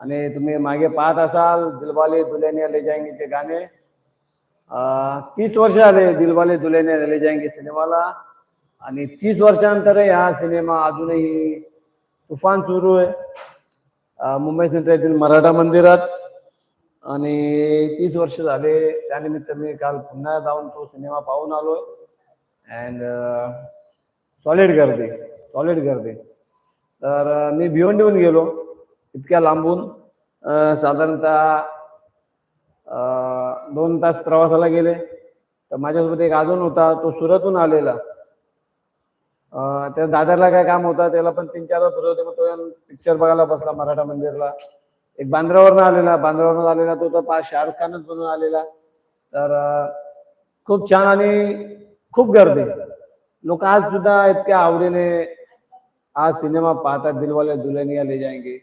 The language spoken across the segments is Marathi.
आणि तुम्ही मागे पाहत असाल दिलवाले दुल्हनिया ले जाएंगे ते गाणे तीस वर्ष झाले दिलवाले दुल्हनिया ले जाएंगे सिनेमाला. आणि तीस वर्षानंतर हा सिनेमा अजूनही तुफान सुरू आहे. मुंबई सेंट्रल येथील मराठा मंदिरात. आणि तीस वर्ष झाले त्यानिमित्त मी काल पुन्हा जाऊन तो सिनेमा पाहून आलोय अँड सॉलिड गर्दी सॉलिड गर्दी. तर मी मी भिवंडीहून गेलो. इतक्या लांबून साधारणतः अं, दोन तास प्रवासाला गेले. तर माझ्यासोबत एक अजून होता तो सुरतून आलेला. त्या दादरला काय काम होतं त्याला पण तीन चार वाजता होते मग तो पिक्चर बघायला बसला मराठा मंदिरला. एक बांद्रावरनं आलेला बांद्रावरनं आलेला तो तर पाच शाहरुख खानच बनून आलेला. तर खूप छान आणि खूप गर्दी. लोक आज सुद्धा इतक्या आवडीने आज सिनेमा पाहतात दिलवाले दुल्हनिया ले जाएंगे.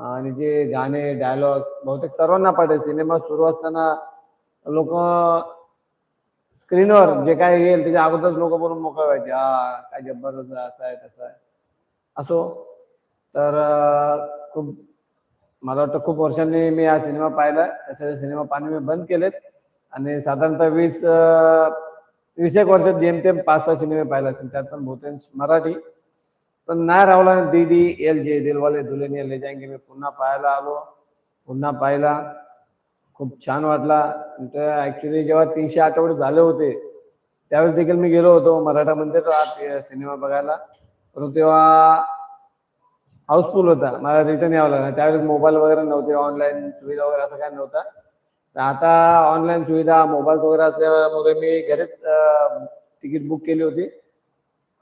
आणि जे गाणे डायलॉग बहुतेक सर्वांना पाठे सिनेमा सुरू असताना लोक स्क्रीनवर जे काय येईल त्याच्या अगोदरच लोक बोलून मोकळे व्हायचे हा काय जबरदस्त असं आहे तसं आहे. असो. तर खूप मला वाटतं खूप वर्षांनी मी हा सिनेमा पाहिला तसे सिनेमा पाहणे मी बंद केलेत. आणि साधारणतः वीस वीस एक वर्षात जेमतेम पाच सहा सिनेमे पाहिला असतील त्यात पण बहुतांश मराठी. पण नाही रावला दीदी एल जे दिलवाले दुल्हनिया ले जाएंगे मी पुन्हा पाहायला आलो. पुन्हा पाहिला. खूप छान वाटला. ऍक्च्युली जेव्हा तीनशे आठवडे झाले होते त्यावेळेस देखील मी गेलो होतो. मराठा मंदिर सिनेमा बघायला. परंतु तेव्हा हाऊसफुल होता. मला रिटर्न यावं लागला. त्यावेळेस मोबाईल वगैरे नव्हते ऑनलाईन सुविधा वगैरे असं काय नव्हता. तर आता ऑनलाईन सुविधा मोबाईल वगैरे असल्यामुळे मी घरीच तिकीट बुक केली होती.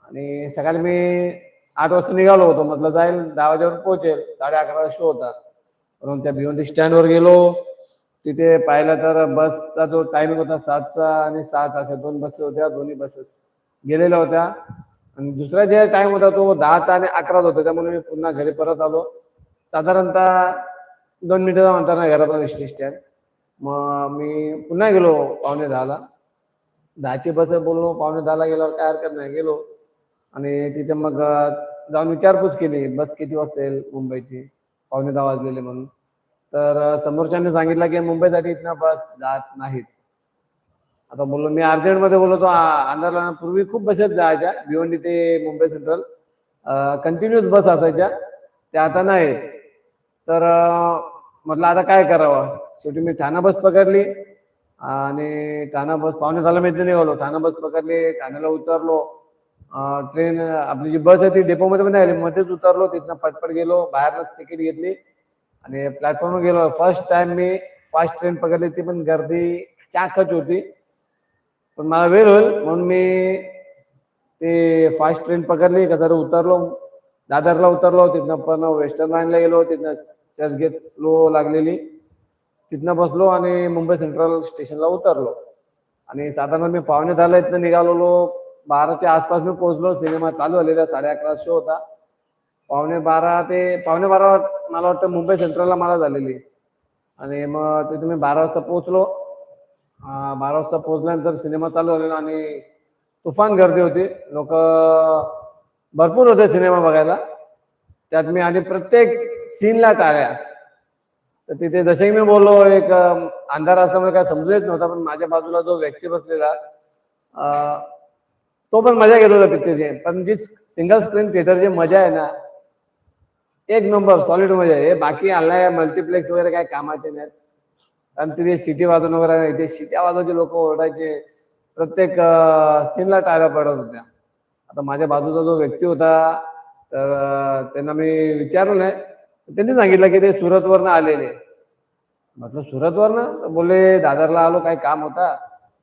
आणि सकाळी मी आठ वाजता निघालो होतो. म्हटलं जाईल दहा वाजेवर पोहोचेल. साडे अकरा शो होता म्हणून त्या भिवंडी स्टँडवर गेलो. तिथे पाहिलं तर बसचा जो टायमिंग होता सातचा आणि सात अशा दोन बसेस होत्या. दोन्ही बसेस गेलेल्या होत्या. आणि दुसरा जे टाइम होता तो दहाचा आणि अकराचा होता. त्यामुळे मी पुन्हा घरी परत आलो. साधारणतः दोन मिनिटं म्हणताना घरापासून एस टी स्टँड मग मी पुन्हा गेलो पावणे दहाला. दहाची बस बोललो. पावणे दहाला गेलो काय हरकत नाही. गेलो. आणि तिथे मग जाऊन विचारपूस केली बस किती वाजता येईल मुंबईची? पावणे दहा वाजलेले म्हणून. तर समोरच्याने सांगितलं की मुंबईसाठी इथनं बस जात नाहीत. आता बोललो मी अर्जंटमध्ये बोलतो अंधारला पूर्वी खूप बसेस जायच्या. भिवंडी ते मुंबई सेंट्रल कंटिन्युअस बस असायच्या. त्या आता नाहीत. तर म्हटलं आता काय करावं? शेवटी मी ठाणा बस पकडली. आणि ठाणा बस पावणे झाला मी इथे निघालो. ठाणा बस पकडली. ठाण्याला उतरलो. ट्रेन आपली जी बस आहे ती डेपोमध्ये पण आली मध्येच उतरलो तिथनं पटपट गेलो बाहेरच तिकीट घेतली. आणि प्लॅटफॉर्मवर गेलो. फर्स्ट टाइम मी फास्ट ट्रेन पकडली ती पण गर्दी चाकच होती. पण मला वेळ होईल म्हणून मी ते फास्ट ट्रेन पकडली. कसं उतरलो. दादरला उतरलो. तिथनं पण वेस्टर्न लाईनला गेलो. तिथनं चर्चगेट स्लो लागलेली. तिथनं बसलो आणि मुंबई सेंट्रल स्टेशनला उतरलो. आणि साधारण मी पाहुणे दहाला इथनं निघालेलो. बाराच्या आसपास मी पोहोचलो. सिनेमा चालू झालेला साडे अकरा शो होता. पावणे बारा ते पावणे बारा मला वाटतं मुंबई सेंट्रलला मला झालेली. आणि मग तिथे मी बारा वाजता पोहोचलो. बारा वाजता पोहोचल्यानंतर सिनेमा चालू झालेला आणि तुफान गर्दी होती. लोक भरपूर होते सिनेमा बघायला. त्यात मी आणि प्रत्येक सीनला टाळ्या. तर तिथे जसे मी बोललो एक अंधार असल्यामुळे काय समजू येत नव्हता पण माझ्या बाजूला जो व्यक्ती बसलेला तो पण मजा घेत होता पिक्चरची पण जी सिंगल स्क्रीन थिएटरची मजा आहे ना एक नंबर सॉलिड मजा आहे. हे बाकी आलाय मल्टिप्लेक्स वगैरे काय कामाचे नाहीत. कारण तिथे सिटी वाजवून वगैरे इथे शिट्या वाजवायचे लोक ओरडायचे. प्रत्येक सीनला टाळ्या पडत होत्या. आता माझ्या बाजूचा जो व्यक्ती होता तर त्यांना मी विचारलं नाही. त्यांनी सांगितलं की ते सुरतवरनं आलेले म्हटलं सुरतवरनं? बोलले दादरला आलो काही काम होता.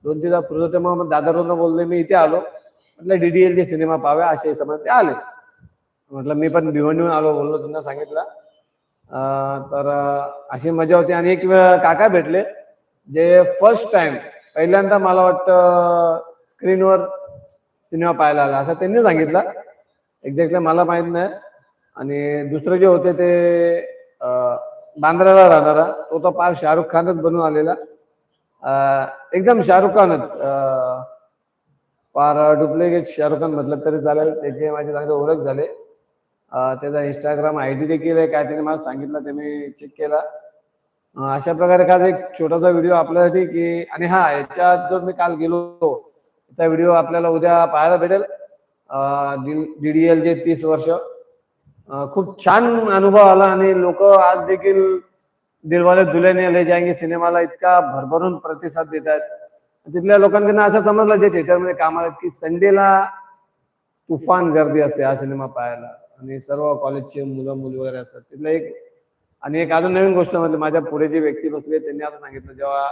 दोन तीन फुरत होते मग दादरवरनं बोलले मी इथे आलो. म्हटलं डीडीएल चे सिनेमा पाव्या असे समज ते आले. म्हटलं मी पण भिवंडीहून आलो बोललो त्यांना सांगितलं. तर अशी मजा होती आणि एक वेळ काका भेटले जे फर्स्ट टाइम पहिल्यांदा मला वाटतं स्क्रीनवर सिनेमा पाहायला आला असं त्यांनी सांगितलं. एक्झॅक्टली मला माहीत नाही. आणि दुसरे जे होते ते बांद्राला राहणारा तो तर फार शाहरुख खानच बनून आलेला. एकदम शाहरुख खानच फार डुप्लिकेट शाहरुख खान म्हटलं तरी चालेल. त्याचे माझे चांगले ओळख झाले. त्याचा इंस्टाग्राम आय डी देखील आहे. काय त्याने मला सांगितलं ते मी चेक केला. अशा प्रकारे का एक छोटासा व्हिडिओ आपल्यासाठी की आणि हा याच्यात जो मी काल गेलो त्याचा व्हिडिओ आपल्याला उद्या पाहायला भेटेल. डी डी एल जे तीस वर्ष. खूप छान अनुभव आला आणि लोक आज देखील दिलवाले दुलेने ले जाएंगे. सिनेमाला इतका भरभरून प्रतिसाद देत आहेत. तिथल्या लोकांकडनं असं समजलं जे थिएटरमध्ये काम की संडेला तुफान गर्दी असते हा सिनेमा पाहायला. आणि सर्व कॉलेजचे मुलं मुली वगैरे असतात. तिथलं एक आणि एक अजून नवीन गोष्ट म्हणजे माझ्या पुढे जी व्यक्ती बसली त्यांनी असं सांगितलं जेव्हा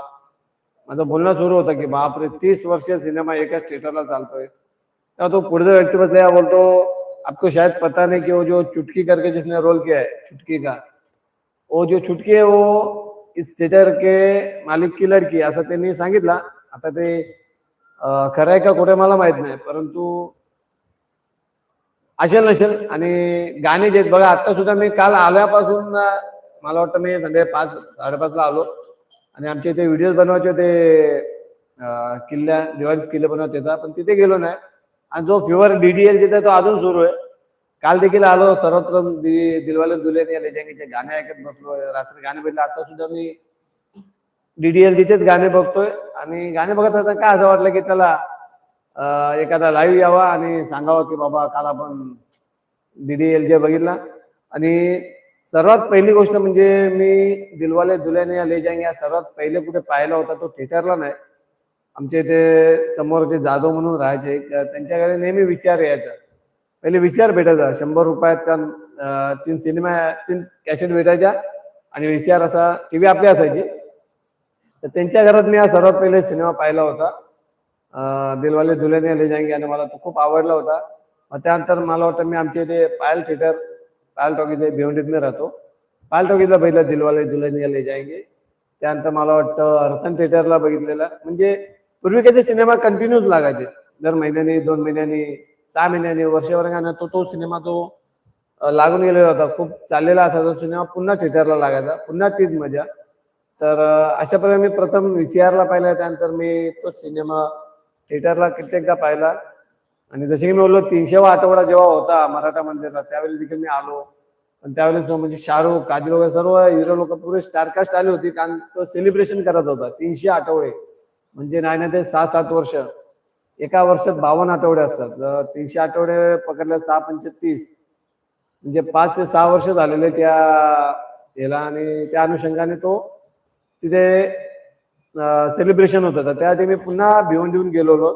माझं बोलणं सुरू होतं की बापरे तीस वर्ष सिनेमा एकाच थिएटरला चालतोय. तेव्हा तो पुढचा व्यक्ती बसलेला बोलतो आपको शायद पता नहीं कि वो जो चुटकी करके जिसने रोल किया है चुटकी का वो जो चुटकी है वो इस थिएटर के मालिक की लड़की असं त्यांनी सांगितलं. आता ते खरं आहे का कुठे मला माहीत नाही परंतु असेल नसेल आणि गाणे जे आहेत बघा आता सुद्धा मी काल आल्यापासून मला वाटतं मी संध्याकाळी पाच साडेपाचला आलो. आणि आमचे इथे व्हिडिओ बनवायचे होते किल्ल्या दिवाळीत किल्ले बनवत येतात पण तिथे गेलो नाही. आणि जो फ्युअर डीडीएल जिथे तो अजून सुरू आहे. काल देखील आलो सर्वत्र दिलवाले दुल्हनिया ले जाएंगेचे गाणे ऐकत बसलो रात्री गाणे बघितले. आता सुद्धा मी डीडीएलजीचेच गाणे बघतोय. आणि गाणे बघत असताना काय असं वाटलं की त्याला एखादा लाईव्ह यावा आणि सांगावं की बाबा काल आपण डीडीएलजे बघितला. आणि सर्वात पहिली गोष्ट म्हणजे मी दिलवाले दुल्हनिया ले जाएंगे या सर्वात पहिले कुठे पाहिला होता तो थिएटरला नाही. आमच्या इथे समोरचे जाधव म्हणून राहायचे. त्यांच्याकडे नेहमी विचार यायचा. पहिले विचार भेटायचा. शंभर रुपयात का तीन सिनेमा तीन कॅसेट भेटायच्या. आणि विचार असा टी व्ही आपली असायची. तर त्यांच्या घरात मी हा सर्वात पहिले सिनेमा पाहिला होता. दिलवाले दुल्हनिया ले जाएंगे आणि मला तो खूप आवडला होता. मग त्यानंतर मला वाटतं मी आमच्या इथे पायल थिएटर पायल टॉकीज भिवंडीत मी राहतो. पायल टॉकीजला बघितलं दिलवाले दुल्हनिया ले जाएंगे. त्यानंतर मला वाटतं रतन थिएटरला बघितलेला. म्हणजे पूर्वी कसे सिनेमा कंटिन्यूच लागायचे. दर महिन्यानी दोन महिन्यानी सहा महिन्यानी वर्षभर तो तो सिनेमा तो लागून गेलेला होता. खूप चाललेला असा तो सिनेमा पुन्हा थिएटरला लागायचा. पुन्हा तीच मजा. तर अशा प्रकारे मी प्रथम व्हीसीआर ला पाहिला त्यानंतर मी तो सिनेमा थिएटरला कित्येकदा पाहिला. आणि जसे की मी बोललो तीनशेवा आठवडा जेव्हा होता मराठा मंदिरला त्यावेळी देखील मी आलो. पण त्यावेळेस म्हणजे शाहरुख काजल वगैरे सर्व हिरो लोक पुरे स्टारकास्ट आली होती कारण तो सेलिब्रेशन करत होता तीनशे आठवडे. म्हणजे नाही ना ते सहा सात वर्ष. एका वर्षात बावन्न आठवडे असतात. तीनशे आठवडे पकडले सहा पंचे तीस. म्हणजे पाच ते सहा वर्ष झालेले त्या याला आणि त्या अनुषंगाने तो तिथे सेलिब्रेशन होतं. तर त्यासाठी मी पुन्हा भिवून देऊन गेलो होतो.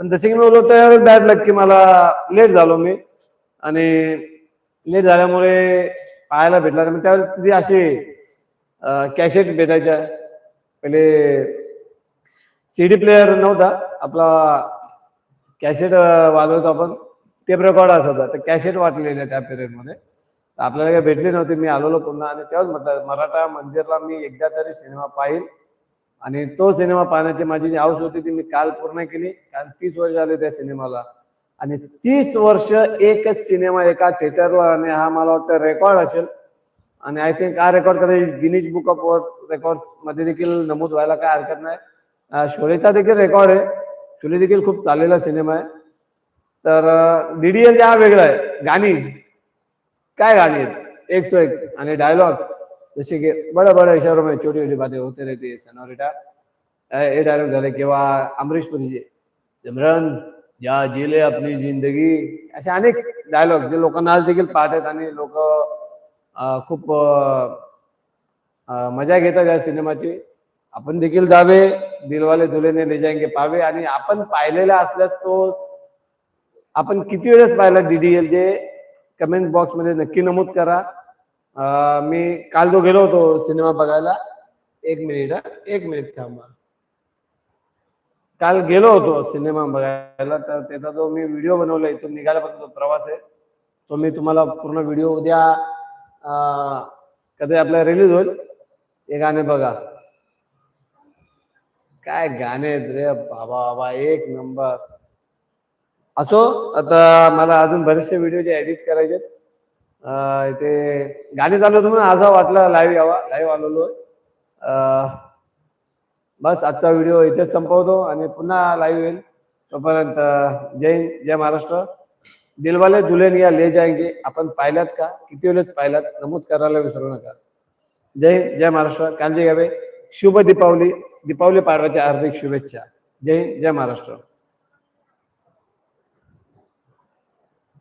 पण जसे की मी बोललो तर बॅड लक की मला लेट झालो मी. आणि लेट झाल्यामुळे पाहायला भेटला. मग त्यावेळेस तिथे असे कॅसेट भेटायच्या. पहिले सीडी प्लेअर नव्हता. आपला कॅसेट वाजवतो आपण. टेप रेकॉर्ड असायचा. तर कॅसेट वाटलेल्या त्या पिरियडमध्ये आपल्याला काही भेटली नव्हती मी आलेलो पुन्हा आणि तेव्हाच म्हटलं मराठा मंदिरला मी एकदा तरी सिनेमा पाहिल आणि तो सिनेमा पाहण्याची माझी जी हाऊस होती ती मी काल पूर्ण केली कारण तीस वर्ष झाले त्या सिनेमाला. आणि तीस वर्ष एकच सिनेमा एका थिएटरला आणि हा मला वाटतं रेकॉर्ड असेल. आणि आय थिंक हा रेकॉर्ड कदाचित गिनीज बुक ऑफ वर्ल्ड रेकॉर्डमध्ये देखील नमूद व्हायला काय हरकत नाही. शोलेचा देखील रेकॉर्ड आहे. शोले देखील खूप चाललेला सिनेमा आहे. तर डीडीएल हा वेगळा आहे. गाणी. काय गाणी एक सो एक. आणि डायलॉग जसे की बडा बडा इशारों में छोटी छोटी बातें होते रहती है सनोरिटा हे डायलॉग झाले किंवा अमरीश पुरीचे सिमरन या जिले आपली जिंदगी. असे अनेक डायलॉग जे लोकांना आज देखील पाहतात आणि लोक खूप मजा घेतात या सिनेमाची. आपण देखील जावे दिलवाले दुलेने ले जाएंगे पावे. आणि आपण पाहिलेला असल्यास तो आपण किती वेळेस पाहिला डीडीएल जे कमेंट बॉक्समध्ये नक्की नमूद करा. मी काल जो गेलो होतो सिनेमा बघायला एक मिनिट हा, एक मिनिट थांबा. काल गेलो होतो सिनेमा बघायला तर त्याचा जो मी व्हिडिओ बनवला इथून निघाल्यापासून जो प्रवास आहे. तो मी तुम्हाला पूर्ण व्हिडिओ उद्या कधी आपला रिलीज होईल हे गाणे बघा. काय गाणे रे बाबा बाबा एक नंबर. असो आता मला अजून बरेचसे व्हिडिओ जे एडिट करायचे आहेत. ते गाणे चालू होते म्हणून असा वाटला लाईव्ह यावा लाईव्ह आलेलो आहे. बस आजचा व्हिडिओ इथेच संपवतो आणि पुन्हा लाईव्ह येईल. तोपर्यंत जय हिंद जय महाराष्ट्र. दिलवाले दुल्हनिया ले जाएंगे. आपण पाहिल्यात का? किती वेळेस पाहिल्यात? नमूद करायला विसरू नका. जय हिंद जय महाराष्ट्र. कांजी गावे. शुभ दीपावली. दीपावली पाडव्याच्या हार्दिक शुभेच्छा. जय हिंद जय महाराष्ट्र.